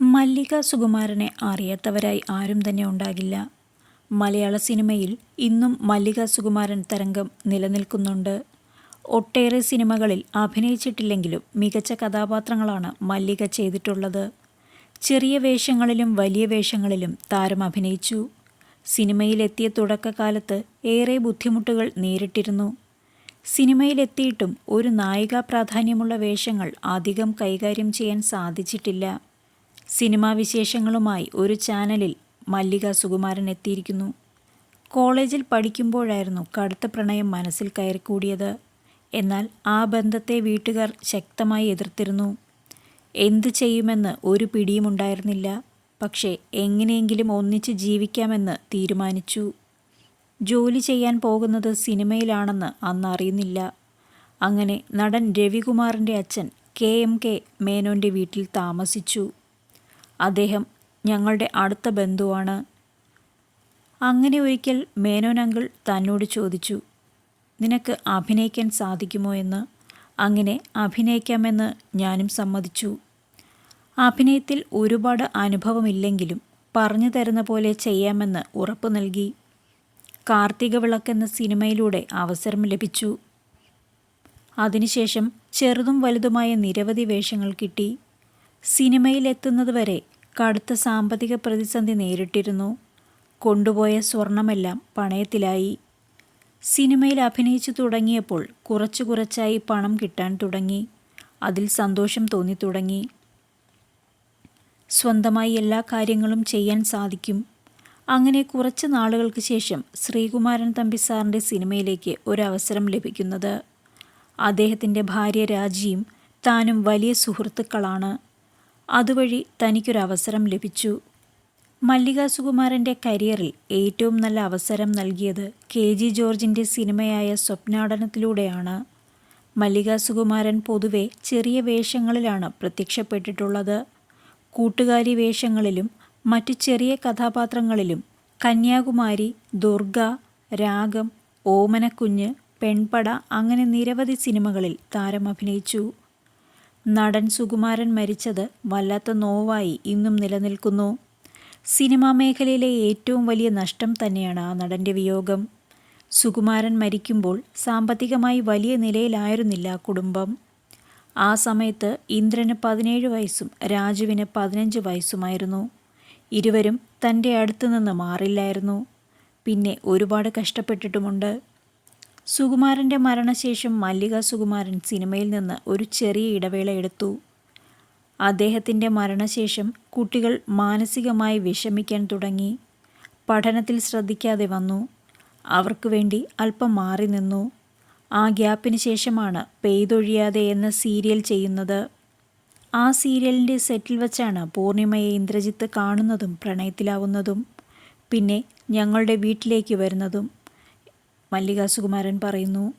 മല്ലിക സുകുമാരനെ അറിയാത്തവരായി ആരും തന്നെ ഉണ്ടാകില്ല. മലയാള സിനിമയിൽ ഇന്നും മല്ലിക സുകുമാരൻ തരംഗം നിലനിൽക്കുന്നുണ്ട്. ഒട്ടേറെ സിനിമകളിൽ അഭിനയിച്ചിട്ടില്ലെങ്കിലും മികച്ച കഥാപാത്രങ്ങളാണ് മല്ലിക ചെയ്തിട്ടുള്ളത്. ചെറിയ വേഷങ്ങളിലും വലിയ വേഷങ്ങളിലും താരം അഭിനയിച്ചു. സിനിമയിലെത്തിയ തുടക്കകാലത്ത് ഏറെ ബുദ്ധിമുട്ടുകൾ നേരിട്ടിരുന്നു. സിനിമയിലെത്തിയിട്ടും ഒരു നായികാ പ്രാധാന്യമുള്ള വേഷങ്ങൾ അധികം കൈകാര്യം ചെയ്യാൻ സാധിച്ചിട്ടില്ല. സിനിമാ വിശേഷങ്ങളുമായി ഒരു ചാനലിൽ മല്ലിക സുകുമാരൻ എത്തിയിരിക്കുന്നു. കോളേജിൽ പഠിക്കുമ്പോഴായിരുന്നു കടുത്ത പ്രണയം മനസ്സിൽ കയറിക്കൂടിയത്. എന്നാൽ ആ ബന്ധത്തെ വീട്ടുകാർ ശക്തമായി എതിർത്തിരുന്നു. എന്തു ചെയ്യുമെന്ന് ഒരു പിടിയുമുണ്ടായിരുന്നില്ല പക്ഷേ എങ്ങനെയെങ്കിലും ഒന്നിച്ച് ജീവിക്കാമെന്ന് തീരുമാനിച്ചു. ജോലി ചെയ്യാൻ പോകുന്നത് സിനിമയിലാണെന്ന് അന്ന് അറിയുന്നില്ല. അങ്ങനെ നടൻ രവികുമാറിന്റെ അച്ഛൻ കെ എം കെ മേനോന്റെ വീട്ടിൽ താമസിച്ചു. അദ്ദേഹം ഞങ്ങളുടെ അടുത്ത ബന്ധുവാണ്. അങ്ങനെ ഒരിക്കൽ മേനോൻ അങ്കിൾ തന്നോട് ചോദിച്ചു നിനക്ക് അഭിനയിക്കാൻ സാധിക്കുമോ എന്ന്? അങ്ങനെ അഭിനയിക്കാമെന്ന് ഞാനും സമ്മതിച്ചു. അഭിനയത്തിൽ ഒരുപാട് അനുഭവമില്ലെങ്കിലും പറഞ്ഞു തരുന്ന പോലെ ചെയ്യാമെന്ന് ഉറപ്പ് നൽകി. കാർത്തിക വിളക്ക് എന്ന സിനിമയിലൂടെ അവസരം ലഭിച്ചു. അതിനുശേഷം ചെറുതും വലുതുമായ നിരവധി വേഷങ്ങൾ കിട്ടി. സിനിമയിലെത്തുന്നതുവരെ കടുത്ത സാമ്പത്തിക പ്രതിസന്ധി നേരിട്ടിരുന്നു. കൊണ്ടുപോയ സ്വർണമെല്ലാം പണയത്തിലായി. സിനിമയിൽ അഭിനയിച്ചു തുടങ്ങിയപ്പോൾ കുറച്ചു കുറച്ചായി പണം കിട്ടാൻ തുടങ്ങി. അതിൽ സന്തോഷം തോന്നി തുടങ്ങി. സ്വന്തമായി എല്ലാ കാര്യങ്ങളും ചെയ്യാൻ സാധിക്കും. അങ്ങനെ കുറച്ച് നാളുകൾക്ക് ശേഷം ശ്രീകുമാരൻ തമ്പി സാറിന്റെ സിനിമയിലേക്ക് ഒരവസരം ലഭിക്കുന്നത്. അദ്ദേഹത്തിന്റെ ഭാര്യ രാജിയും താനും വലിയ സുഹൃത്തുക്കളാണ്. അതുവഴി തനിക്കൊരവസരം ലഭിച്ചു. മല്ലിക സുകുമാരന്റെ കരിയറിൽ ഏറ്റവും നല്ല അവസരം നൽകിയത് കെ ജി ജോർജിന്റെ സിനിമയായ സ്വപ്നാടനത്തിലൂടെയാണ്. മല്ലിക സുകുമാരൻ പൊതുവെ ചെറിയ വേഷങ്ങളിലാണ് പ്രത്യക്ഷപ്പെട്ടിട്ടുള്ളത്. കൂട്ടുകാരി വേഷങ്ങളിലും മറ്റു ചെറിയ കഥാപാത്രങ്ങളിലും കന്യാകുമാരി ദുർഗ രാഗം ഓമനക്കുഞ്ഞ് പെൺപട അങ്ങനെ നിരവധി സിനിമകളിൽ താരം അഭിനയിച്ചു. നടൻ സുകുമാരൻ മരിച്ചത് വല്ലാത്ത നോവായി ഇന്നും നിലനിൽക്കുന്നു. സിനിമാ മേഖലയിലെ ഏറ്റവും വലിയ നഷ്ടം തന്നെയാണ് ആ നടന്റെ വിയോഗം. സുകുമാരൻ മരിക്കുമ്പോൾ സാമ്പത്തികമായി വലിയ നിലയിലായിരുന്നില്ല കുടുംബം. ആ സമയത്ത് ഇന്ദ്രന് പതിനേഴ് വയസ്സും രാജുവിന് പതിനഞ്ച് വയസ്സുമായിരുന്നു. ഇരുവരും തന്റെ അടുത്തു നിന്ന് മാറില്ലായിരുന്നു. പിന്നെ ഒരുപാട് കഷ്ടപ്പെട്ടിട്ടുമുണ്ട്. സുകുമാരന്റെ മരണശേഷം മല്ലിക സുകുമാരൻ സിനിമയിൽ നിന്ന് ഒരു ചെറിയ ഇടവേള എടുത്തു. അദ്ദേഹത്തിന്റെ മരണശേഷം കുട്ടികൾ മാനസികമായി വിഷമിക്കാൻ തുടങ്ങി. പഠനത്തിൽ ശ്രദ്ധിക്കാതെ വന്നു. അവർക്ക് വേണ്ടി അല്പം മാറി നിന്നു. ആ ഗ്യാപ്പിന് ശേഷമാണ് പെയ്തൊഴിയാതെ എന്ന സീരിയൽ ചെയ്യുന്നത്. ആ സീരിയലിന്റെ സെറ്റിൽ വച്ചാണ് പൂർണിമയെ ഇന്ദ്രജിത്ത് കാണുന്നതും പ്രണയത്തിലാവുന്നതും പിന്നെ ഞങ്ങളുടെ വീട്ടിലേക്ക് വരുന്നതും. മല്ലിക സുകുമാരൻ പറയുന്നു.